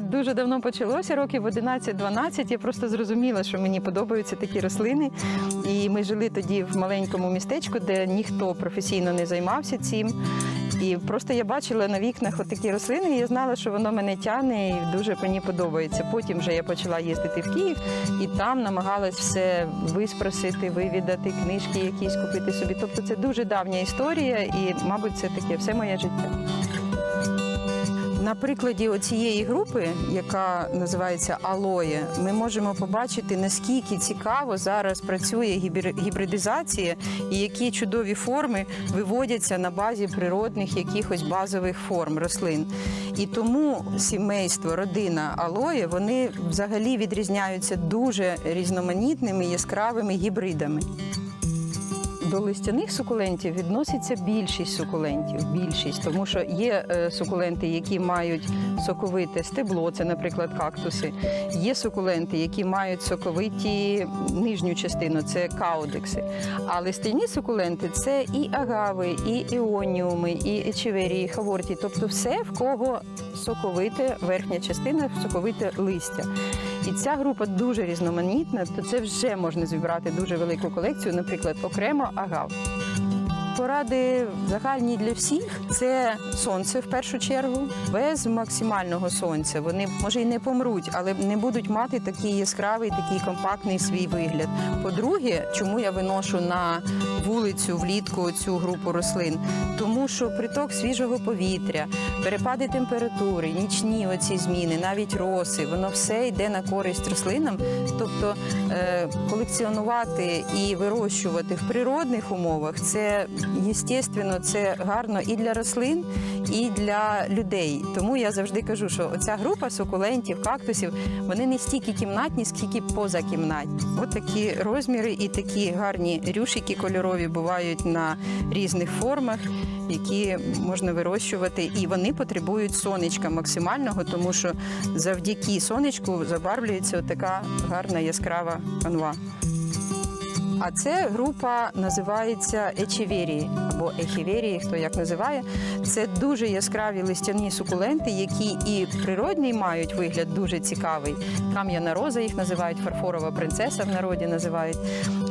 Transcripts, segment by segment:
дуже давно почалося, років 11-12. Я просто зрозуміла, що мені подобаються такі рослини. І ми жили тоді в маленькому містечку, де ніхто професійно не займався цим. І просто я бачила на вікнах отакі рослини, і я знала, що воно мене тягне і дуже мені подобається. Потім вже я почала їздити в Київ і там намагалась все виспросити, вивідати, книжки якісь купити собі. Тобто це дуже давня історія, і, мабуть, це таке все моє життя. На прикладі оцієї групи, яка називається Алоє, ми можемо побачити, наскільки цікаво зараз працює гібри- гібридизація і які чудові форми виводяться на базі природних якихось базових форм рослин. І тому сімейство, родина Алоє, вони взагалі відрізняються дуже різноманітними яскравими гібридами. До листяних сукулентів відноситься більшість сукулентів, більшість, тому що є е, сукуленти, які мають соковите стебло, це, наприклад, кактуси. Є сукуленти, які мають соковиті нижню частину, це каудекси. А листяні сукуленти це і агави, і іоніуми, і ечеверії, хаворті, тобто все, в кого соковите верхня частина, соковите листя. І ця група дуже різноманітна, то це вже можна зібрати дуже велику колекцію, наприклад, окремо агав. Поради загальні для всіх це сонце в першу чергу. Без максимального сонця вони може й не помруть, але не будуть мати такий яскравий, такий компактний свій вигляд. По-друге, чому я виношу на вулицю влітку цю групу рослин? Тому що приток свіжого повітря, перепади температури, нічні оці зміни, навіть роси, воно все йде на користь рослинам. Тобто е, колекціонувати і вирощувати в природних умовах це естественно, це гарно і для рослин, і для людей. Тому я завжди кажу, що оця група сукулентів, кактусів, вони не стільки кімнатні, скільки позакімнатні. От такі розміри і такі гарні рюшики кольорові бувають на різних формах, які можна вирощувати, і вони потребують сонечка максимального, тому що завдяки сонечку забарвлюється така гарна яскрава канва. А це група називається ечевірії або ехіверії, хто як називає. Це дуже яскраві листяні сукуленти, які і природний мають вигляд дуже цікавий. Кам'яна роза їх називають, фарфорова принцеса в народі називають.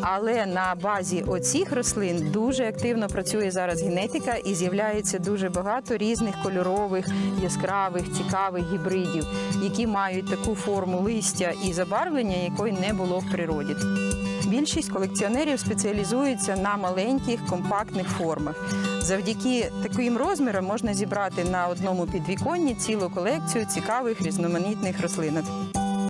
Але на базі оцих рослин дуже активно працює зараз генетика і з'являється дуже багато різних кольорових, яскравих, цікавих гібридів, які мають таку форму листя і забарвлення, якої не було в природі. Більшість колекціонерів спеціалізуються на маленьких компактних формах. Завдяки таким розмірам можна зібрати на одному підвіконні цілу колекцію цікавих різноманітних рослинок.